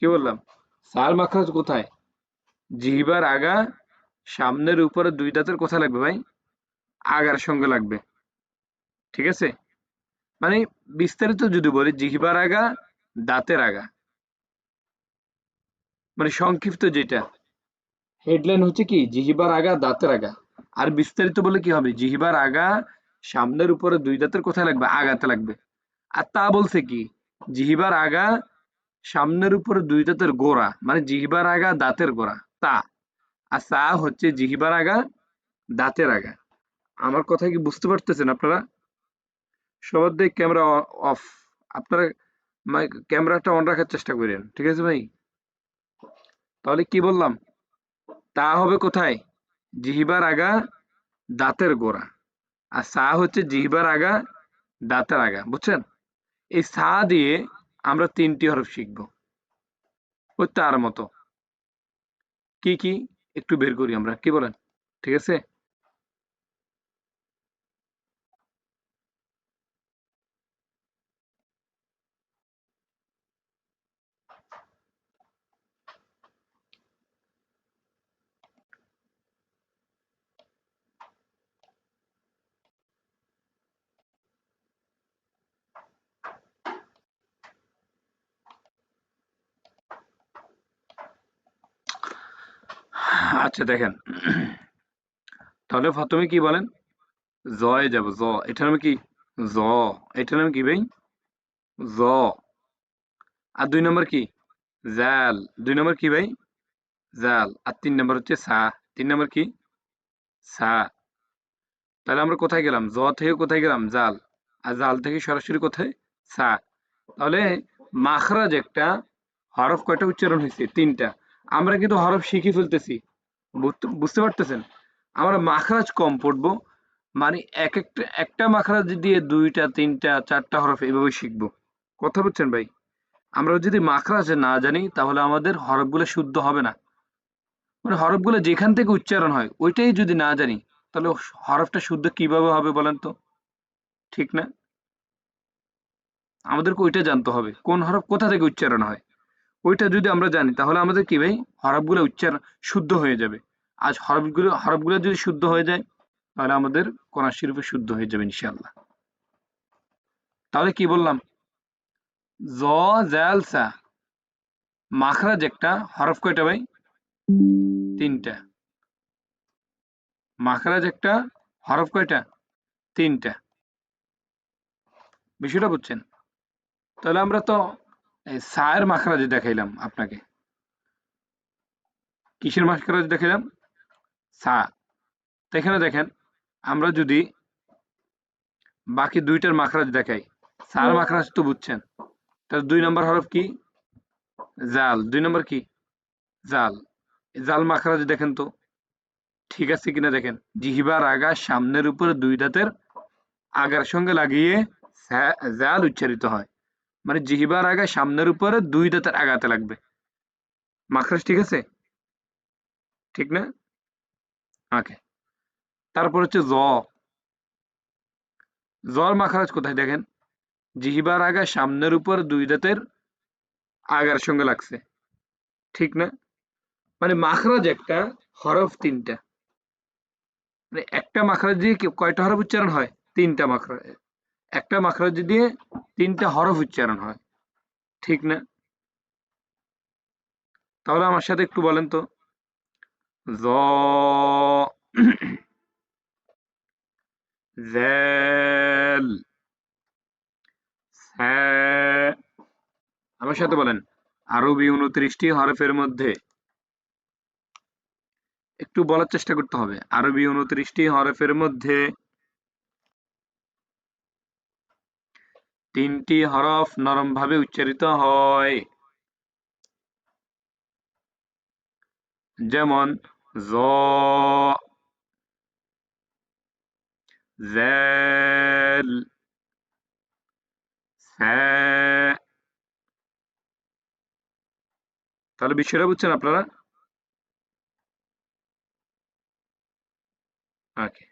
কি বললাম? সার মাখরাজ কোথায়? জিহিবার আগা সামনের উপরে দুই দাঁতের কোথায় লাগবে ভাই? আগার সঙ্গে লাগবে। ঠিক আছে? মানে বিস্তারিত যদি বলি, জিহিবার আগা, দাঁতের আগা। মানে সংক্ষিপ্ত যেটা। হেডলাইন হচ্ছে কি? জিহিবার আগা, দাঁতের আগা। আর বিস্তারিত বলে কি হবে? জিহিবার আগা সামনের উপরে দুই দাঁতের কোথায় লাগবে? আগাতে লাগবে। আর তা বলছে কি? জিহিবার আগা সামনের উপরে দুই দাঁতের গোড়া মানে জিহিবার আগা, দাঁতের গোড়া, তা। আর সা হচ্ছে জিহিবার আগা, দাঁতের আগা। আমার কথা কি বুঝতে পারতেছেন আপনারা? সবার দিক ক্যামেরা অফ। আপনারা ক্যামেরাটা অন রাখার চেষ্টা করেন, ঠিক আছে ভাই? তাহলে কি বললাম? তা হবে কোথায়? জিহিবার আগা, দাঁতের গোড়া। আর সা হচ্ছে জিহিবার আগা, দাঁতের আগা, বুঝছেন? এই সা দিয়ে আমরা তিনটি হরফ শিখব। ওই তার মতো। কি কি? একটু বের করি আমরা। কি বলেন? ঠিক আছে? আচ্ছা দেখেন। তাহলে প্রথমে কি বলেন? জয় যাব, জ। এটার নাম কি? জ। এটার নাম কি ভাই? জ। আর দুই নম্বর কি? জাল। দুই নম্বর কি ভাই? জাল। আর তিন নম্বর হচ্ছে সা। তিন নম্বর কি? সা। তাহলে আমরা কোথায় গেলাম? জ থেকে কোথায় গেলাম? জাল। আর জাল থেকে সরাসরি কোথায়? সা। তাহলে মাখরাজ একটা হরফ কয়টা উচ্চারণ হয়েছে? তিনটা। আমরা কিন্তু হরফ শিখে ফেলতেছি। বুঝতে পারতেছেন? আমরা মাখরাজ কম পড়ব মানে এক একটা একটা মাখরাজ দিয়ে দুইটা, তিনটা, চারটা হরফ এভাবে শিখব। কথা বুঝছেন ভাই? আমরা যদি মাখরাজ না জানি, তাহলে আমাদের হরফগুলো শুদ্ধ হবে না। মানে হরফগুলো যেখান থেকে উচ্চারণ হয়, ওইটাই যদি না জানি, তাহলে হরফটা শুদ্ধ কীভাবে হবে বলেন তো? ঠিক না? আমাদেরকে ওইটা জানতে হবে, কোন হরফ কোথা থেকে উচ্চারণ হয়? ওইটা যদি আমরা জানি, তাহলে আমাদের কি ভাই? হরফগুলো উচ্চারণ শুদ্ধ হয়ে যাবে। আজ হরফগুলো হরফগুলো যদি শুদ্ধ হয়ে যায়, তাহলে আমাদের কোরআন শরীফে শুদ্ধ হয়ে যাবে ইনশাল্লাহ তাহলে কি বললাম? জ, জাল, সা। মাখরাজ একটা, হরফ কয়টা ভাই? তিনটা। মাখরাজ একটা, হরফ কয়টা? তিনটা। বিষয়টা বুঝছেন? তাহলে আমরা তো সায়ের মাখরাজ দেখাইলাম আপনাকে। কিসের মাখরাজ দেখাইলাম? সা এখানে দেখেন আমরা যদি বাকি দুইটার মাখরাজ দেখাই সার মাখরাজ তো বুঝছেন। তাহলে দুই নম্বর হরফ কি? জাল। দুই নম্বর কি? জাল। জাল মাখরাজ দেখেন তো। ঠিক আছে কিনা দেখেন? জিহিবার আগা সামনের উপরে দুই দাঁতের আগার সঙ্গে লাগিয়ে জাল উচ্চারিত হয়। মানে জিহিবার আগা সামনের উপরে দুই দাঁতের আগাতে লাগবে। মাখরাজ ঠিক আছে? ঠিক না? ওকে তারপর হচ্ছে জ জল মাখারাজ কোথায় দেখেন? জিহিবার আগা সামনের উপর দুই দাঁতের আগার সঙ্গে লাগছে। ঠিক না? মানে মাখরাজ একটা হরফ তিনটা। মানে একটা মাখরাজ দিয়ে কয়টা হরফ উচ্চারণ হয়? তিনটা মাখরাজ একটা মাখরাজ দিয়ে তিনটা হরফ উচ্চারণ হয়। ঠিক না? তাহলে আমার সাথে একটু বলেন তো। জ জ্যাল আমার সাথে বলেন, আরবি উনত্রিশটি হরফের মধ্যে একটু বলার চেষ্টা করতে হবে। আরবি উনত্রিশটি হরফের মধ্যে তিনটি হরফ নরমভাবে উচ্চারিত হয়। যেমন জ ذال তাহলে বিষয়টা বুঝছেন আপনারা ওকে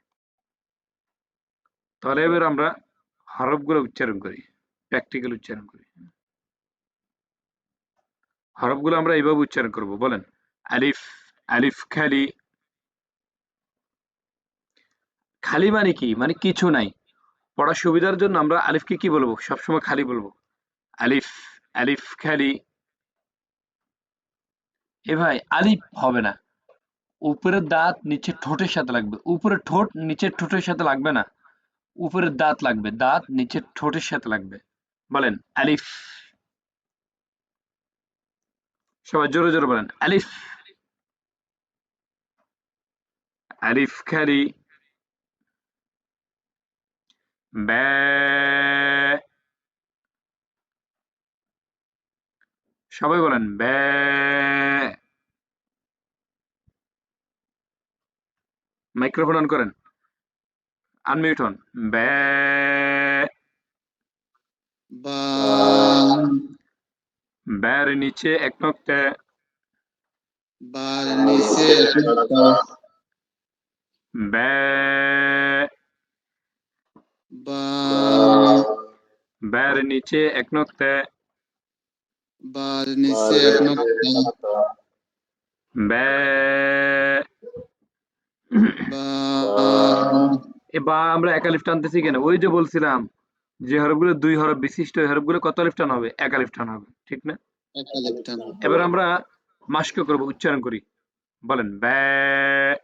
তাহলে এবার আমরা হরফগুলো উচ্চারণ করি প্র্যাকটিক্যাল উচ্চারণ করি হরফগুলো আমরা এইভাবে উচ্চারণ করব বলেন আলিফ আলিফ খালি খালি মানে কি? মানে কিছু নাই। পড়ার সুবিধার জন্য আমরা আলিফকে কি বলব? সবসময় খালি বলব। আলিফ আলিফ খালি। এ ভাই, আলিফ হবে না। উপরের দাঁত নিচে ঠোঁটের সাথে লাগবে। উপরের ঠোঁট নিচের ঠোঁটের সাথে লাগবে না। উপরের দাঁত লাগবে। দাঁত নিচের ঠোঁটের সাথে লাগবে। বলেন, আলিফ। সবাই জোরে জোরে বলেন। আলিফ খালি ব্যা সবাই বলেন ব্যা মাইক্রোফোন অন করেন। আনমিউট হন। ব্যা বা। ব্যার নিচে এক নক্তা। বার নিচে একটা ব্যা বা ব্যার নিচে এক নক্তা। বার নিচে এক নক্তা। ব্যা বা আমরা একালিফ টানতেছি কেন? ওই যে বলছিলাম যে হরফগুলো দুই হরফ বিশিষ্ট হরফগুলো কত আলিফ টান হবে? এক আলিফ টান হবে ঠিক না? এবার আমরা মাস্ক করব উচ্চারণ করি। বলেন ব্যা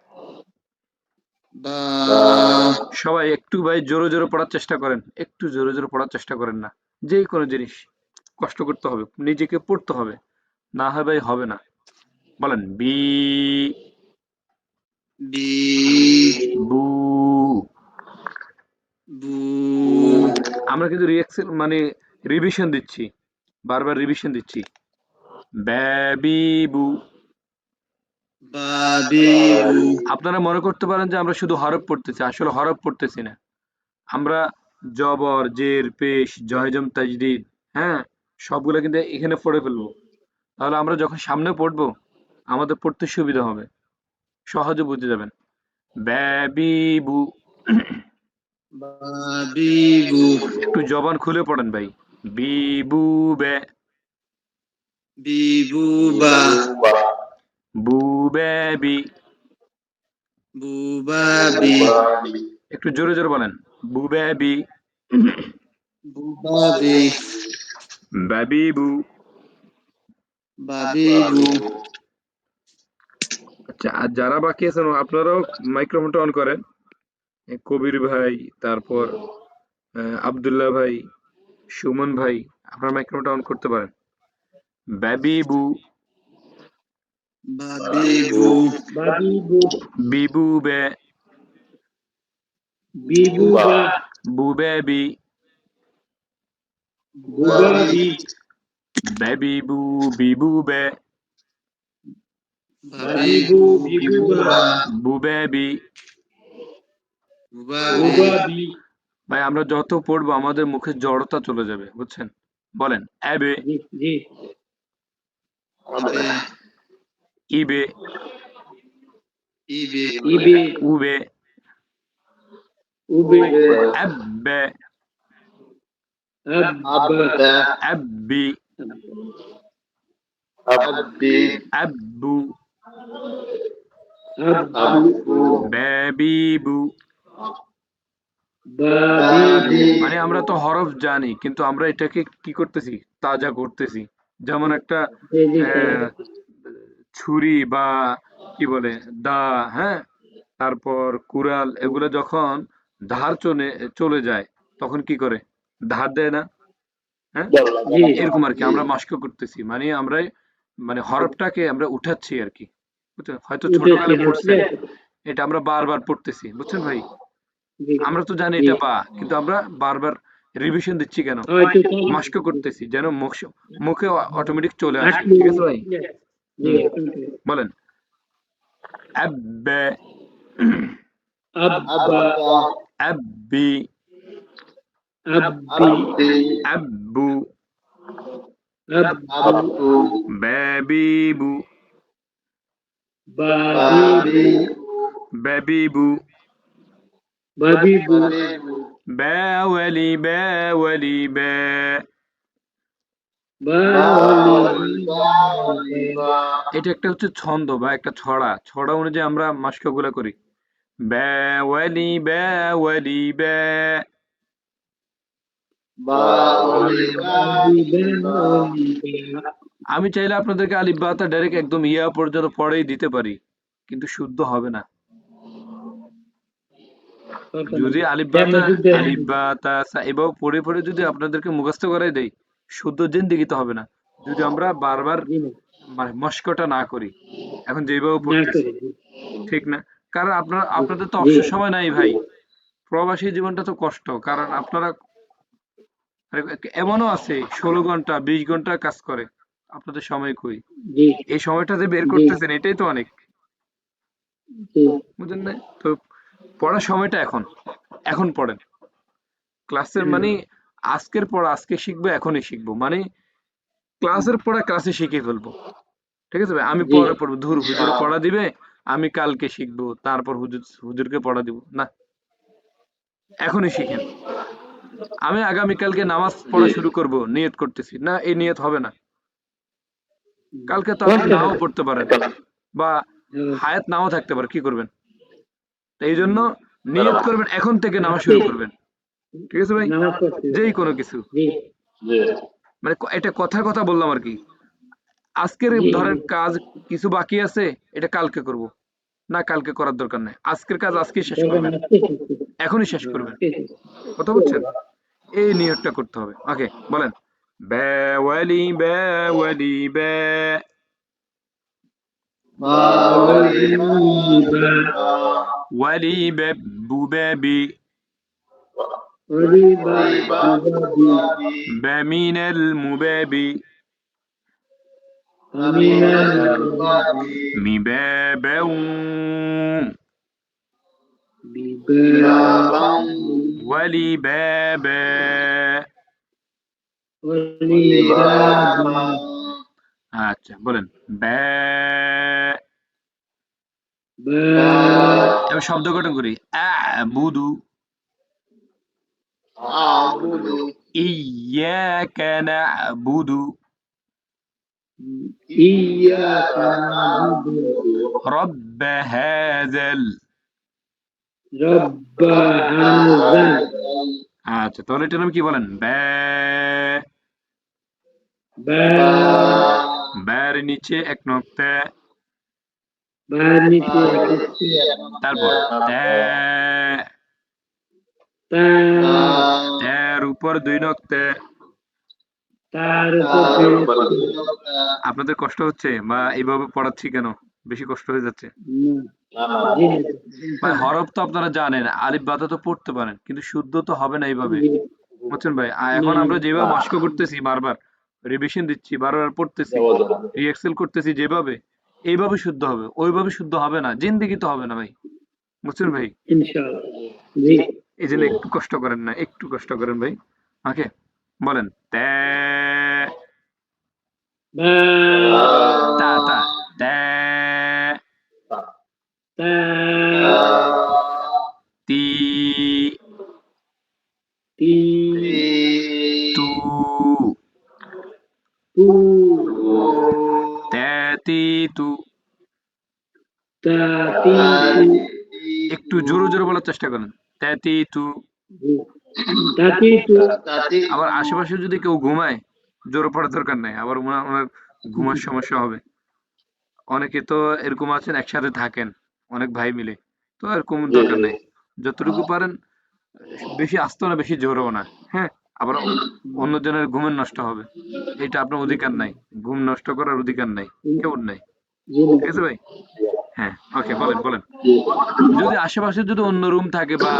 সবাই একটু ভাই জোরে জোরে পড়ার চেষ্টা করেন একটু জোরে জোরে পড়ার চেষ্টা করেন না যে কোনো জিনিস কষ্ট করতে হবে নিজেকে পড়তে হবে না হয় ভাই হবে না। বলেন বি বি বু বু। আমরা কিন্তু রিয়াকশন মানে রিভিশন দিচ্ছি বারবার রিভিশন দিচ্ছি। ব্যাবি বু। আপনারা মনে করতে পারেন যে আমরা শুধু হরফ পড়তেছি আসলে হরফ পড়তেছি না। আমরা জবর জের পেশ জয়জম তাজদিদ হ্যাঁ সবগুলো কিন্তু এখানে পড়ে ফেলব। তাহলে আমরা যখন সামনে পড়ব আমাদের পড়তে সুবিধা হবে। সহজে বুঝে যাবেন। ব্যাবিবু। একটু জবান খুলে পড়েন ভাই। বিবু বু। বেবি বু। বা বি একটু জোরে জোরে বলেন। বু বেবি বু বা বি বেবিবু। বু আচ্ছা আর যারা বাকি আছেন আপনারাও মাইক্রোফোনটা অন করেন। কবির ভাই তারপর আব্দুল্লাহ ভাই সুমন ভাই আপনার মাইক্রোফোনটা অন করতে পারেন। বেবিবু। বু বিবু বে Bibuba, বিবু বে বা বি Babibu, Bibuba, বি Bubabi, ভাই আমরা যত পড়ব আমাদের মুখে জড়তা চলে যাবে বুঝছেন? বলেন অ্যাবে। Ji, Ji, ইবে Ibe, উবে Ube, আব্বে Abba, আব্বি আব্বি আব্বু Abu, বেবিবু Babibu, মানে আমরা তো হরফ জানি কিন্তু আমরা এটাকে কি করতেছি? তাজা করতেছি। যেমন একটা ছুরি বা কি বলে দা হ্যাঁ? তারপর কুড়াল এগুলো যখন ধার চলে চলে যায় তখন কি করে? ধার দেয় না? হ্যাঁ? এরকম আর কি আমরা মাস্ক করতেছি মানে আমরা মানে হরফটাকে আমরা উঠাচ্ছি আর কি বুঝছেন? হয়তো ছোটকালে পড়ছে এটা আমরা বারবার পড়তেছি বুঝছেন ভাই? আমরা তো জানি এটা বা কিন্তু আমরা বারবার রিভিশন দিচ্ছি কেন? মাস্ক করতেছি যেন মুখ মুখে অটোমেটিক চলে আসে ঠিক আছে ভাই? বলেন আব্বে Abba, আব্বি Abbi, আব্বু Abbu, বেবিবু Babibu, বেবিবু Babibu, باولي باولي با Bawali, রিবা এটা একটা হচ্ছে ছন্দ বা একটা ছড়া ছড়া অনুযায়ী আমরা মাসকাগুলা করি ব্যা ওয়ালি ব্যা আমি চাইলে আপনাদেরকে আলিফ বাতা ডাইরেক্ট একদম ইয়া পর্যন্ত পড়েই দিতে পারি কিন্তু শুদ্ধ হবে না যদি আলিফ বাতা আলিফ বাতা এভাবে পড়ে পড়ে যদি আপনাদেরকে মুখস্থ করাই দেই শুদ্ধ জিন্দিগিতে হবে না। যদি আমরা বারবার মানে মস্কটা না করি এখন যেভাবে পড়তেছি ঠিক না? কারণ আপনার আপনাদের তো অবসর সময় নাই ভাই। প্রবাসী জীবনটা তো কষ্ট। কারণ আপনারা এমনও আছে ষোলো ঘণ্টা বিশ ঘণ্টা কাজ করে। আপনাদের সময় কই? এই সময়টা যে বের করতেছেন এটাই তো অনেক। বুঝলেন না? তো পড়ার সময়টা এখন। এখন পড়েন। ক্লাসের মানে আজকের পর আজকে শিখব এখনই শিখব। মানে ক্লাসের পড়া ক্লাসে শিখে ফেলব। ঠিক আছে ভাই? আমি। পরে পড়ব। ধুর হুজুর পড়া দিবে আমি কালকে শিখব তারপর হুজুর হুজুরকে পড়া দিব। না। এখনই শিখেন আমি আগামীকালকে নামাজ পড়া শুরু করব নিয়ত করতেছি। না এই নিয়ত হবে না। কালকে তো আপনি নাও। পড়তে পারেন। বা হায়াত নাও থাকতে পারে কি করবেন? এই জন্য নিয়ত করবেন এখন থেকে নামাজ শুরু করবেন। ঠিক আছে ভাই? যেই কোনো কিছু। মানে এটা কথার কথা বললাম আর কি। আজকের। ধরেন কাজ কিছু বাকি আছে এটা কালকে করব। না কালকে করার দরকার নেই। আজকের কাজ আজকে শেষ করবেন এখনই শেষ করবেন। কথা বলছেন? এই নিয়তটা করতে হবে। ওকে বলেন। ব্যাওয়ালি ব্যা বা ওয়ালি বেবু বেবি বামিনাল মুবাবি মিবাবাউ ওয়ালি বাবা আচ্ছা বলেন। ব্যা এবার শব্দ গঠন করি। আবুদু আবুদু ইয়াকা নাবুদু إياك نعبد رب هذا ال- رب هذا আচ্ছা তাহলে এটার নাম কি বলেন ব্যা باب ব্যার নিচে এক নক্তা بانيتي তারপর ত্যা تا তার উপর দুই নক্তা তার আপনাদের কষ্ট হচ্ছে বা এইভাবে পড়াচ্ছি কেন? বেশি কষ্ট হয়ে যাচ্ছে। ভাই হরফ তো আপনারা জানেন আলিফ বাতা তো পড়তে পারেন কিন্তু শুদ্ধ তো হবে না এইভাবে। বুঝছেন ভাই? এখন আমরা যেভাবে মস্ক করতেছি বারবার রিভিশন দিচ্ছি বারবার পড়তেছি রিএক্সেল করতেছি যেভাবে এইভাবে শুদ্ধ হবে ওইভাবে শুদ্ধ হবে না জিন্দিগি তো হবে না ভাই। বুঝছেন ভাই? ইনশাআল্লাহ। জি। এই জন্য একটু কষ্ট করেন না একটু কষ্ট করেন ভাই। ওকে বলেন। তা তি। তু তা তি। একটু জোরে জোরে বলার চেষ্টা করেন। ত্যা তি আবার আশেপাশে যদি কেউ ঘুমায় জোরে পড়ার দরকার নাই আবার ওনার ওনার ঘুমার সমস্যা হবে। অনেকে তো এরকম আছেন একসাথে থাকেন অনেক ভাই মিলে তো এরকম দরকার নেই। যতটুকু পারেন বেশি আসতো না বেশি জোরেও না হ্যাঁ? আবার অন্যজনের ঘুমের নষ্ট হবে এটা আপনার অধিকার নাই। ঘুম নষ্ট করার অধিকার নাই কেউ নাই। ঠিক আছে ভাই? হ্যাঁ ওকে বলেন বলেন। যদি আশেপাশে যদি অন্য রুম থাকে বা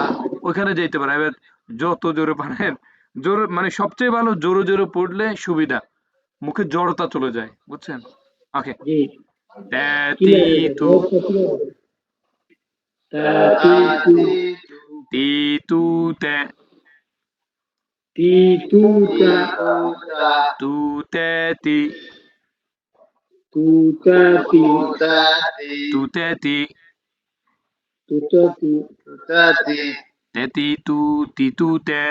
ওখানে যেতে পারে এবার যত জোরে পারেন জোরে মানে সবচেয়ে ভালো জোরে জোরে পড়লে সুবিধা মুখে জড়তা চলে যায় বুঝছেন? ওকে তি তু। তাতি তু। তি তু। তে তি তু। তা তু তে। Tutati. Tutati. Tutati. Tutati. Tutati. Tati tuti ti tu te.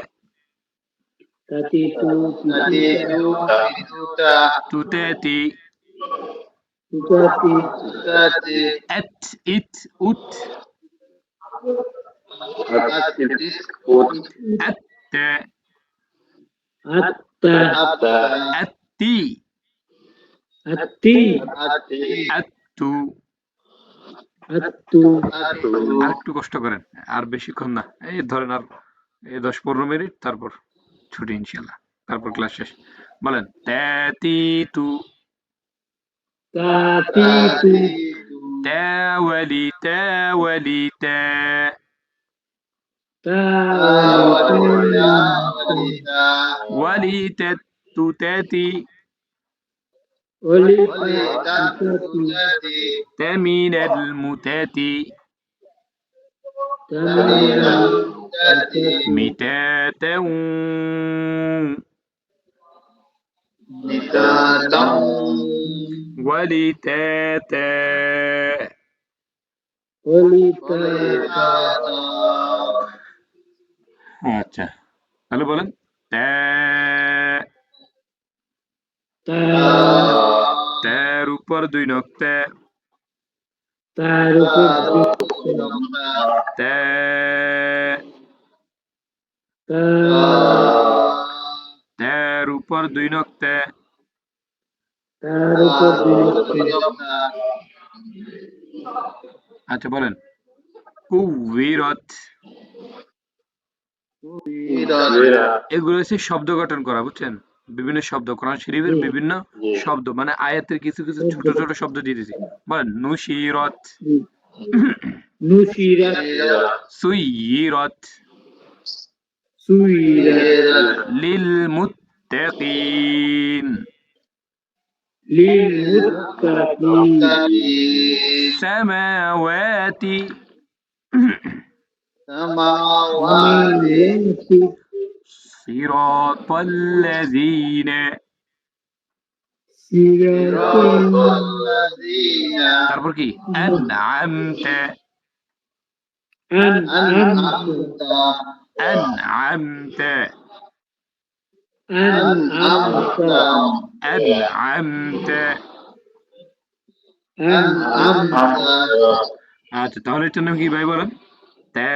Tati tu ti tu. Tutati. Tutati. Et it ut. At it ut. At te. At te. At ti. এত্তি أتي أتي এত্তু أتو أتو আর একটু কষ্ট করেন আর বেশিক্ষণ না এই ধরেন আর এই দশ পনেরো মিনিট তারপর ছুটি ইনশাল্লাহ তারপর ক্লাস শেষ বলেন তেতি তু تأتيت তেওয়ালি তেওয়ালি তে تاولت ওয়ালি তেতু তেতি ولت تمين المتاتي تمام متاتا ولتاتا ولت আচ্ছা তাহলে বলেন তা দুই নক্তে। তার উপর তার উপর দুই নক্তে। তার উপর দুই নক্তে। আচ্ছা বলেন। কুবিরত। এগুলো হচ্ছে শব্দ গঠন করা বুঝছেন? বিভিন্ন শব্দ কোরআন শরীফের হুম। বিভিন্ন শব্দ মানে আয়াতের কিছু কিছু ছোট ছোট শব্দ দিয়ে দিয়েছি বলেন নুশিরত نشرت সুইরত سيرت লিল মুত্তাকিন للمتقين সামাওয়াতি سماوات সিরাতাল লাযিনা صراط তারপর কি আনআমতা أنعمت আনআমতা أنعمت আনআমতা أنعمت আচ্ছা তাহলে এটার নাম কি ভাই বলেন তা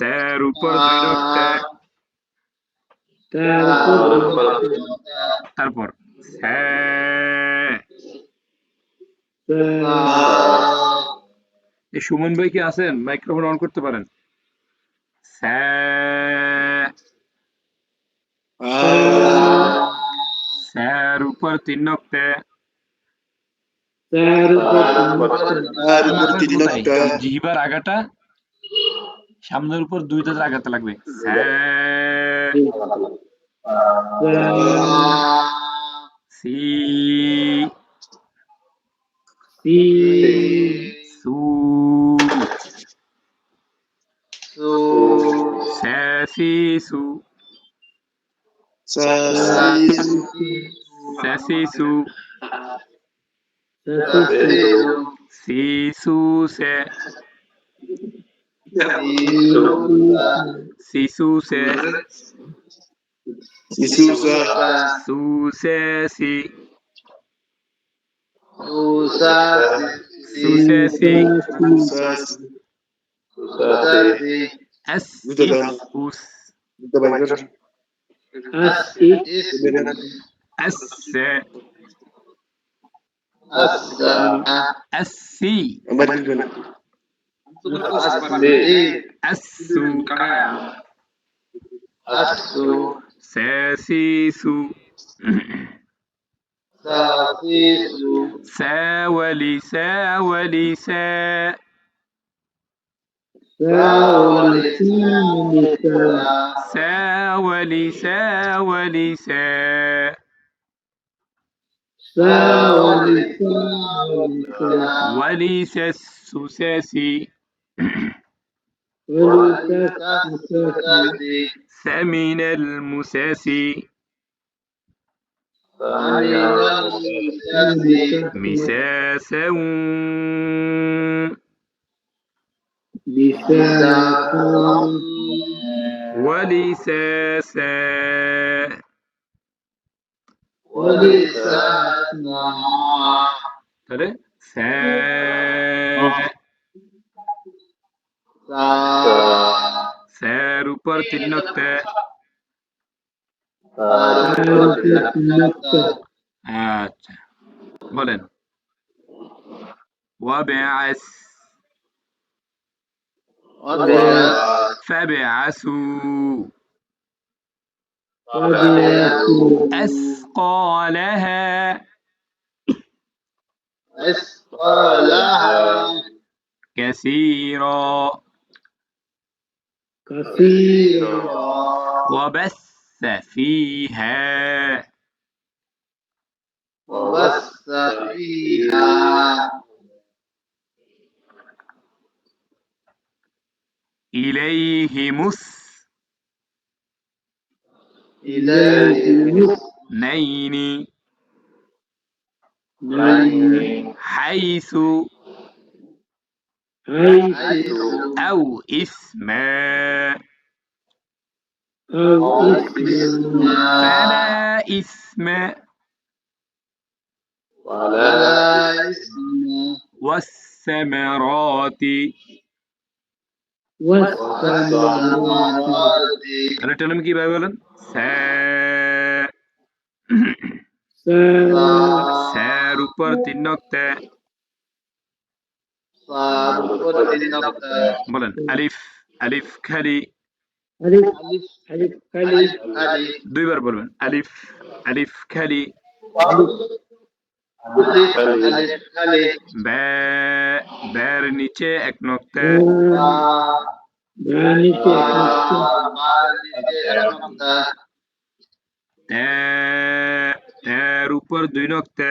তার উপর দুই তারপর এই সুমন ভাই কি আছেন? মাইক্রোফোন অন করতে পারেন। স্যার উপর তিন নক্তা? জিহিবার আগাটা। সামনের উপর দুই দাঁতের আগাতে লাগবে। সি। সু সি সু সি। সু সি সু। সে সি সু। সে সু সে সি সু সে সি এস ইস উস এস সে এস সি এস সু সে সি সু সে ওয়ালি সে ওয়ালি সে সে ওয়ালি সে فمن المساسي مساسا. ولساسا. ولساسا. ولساسا স্যা سا স্যার উপর তিন নক্তে আচ্ছা বলেন ওয়াবিআস وبعث ফাবিআসু وبعثوا আসকালাহা أثقالها كثيرا كثيرا وبث فيها. وبث فيها إليه مث إليه الس إليهم اثنين حيث أو إثما أو إثم فلا إثم ولا إثم والثمرات والثمرات والثمرات তাহলে এটা নাম কিভাবে বলেন স্যা- স্যার উপর তিন নক্তে صار النقطة বলেন, আলিফ আলিফ, খালি। আলিফ আলিফ খালি দুইবার বলবেন, আলিফ আলিফ, খালি। ব্যার নিচে এক নক্তা। তার উপর দুই নক্তা।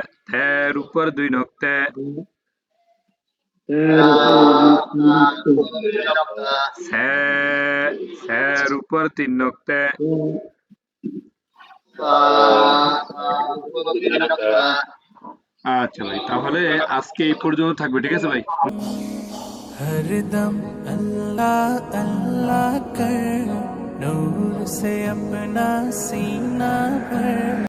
এর উপর দুই নক্তে। স্যার উপর তিন নক্তে। আচ্ছা ভাই তাহলে আজকে এই পর্যন্ত থাকবে ঠিক আছে ভাই? হরদম আল্লাহ আল্লাহ কর নূর সে আপনা সিনা ভর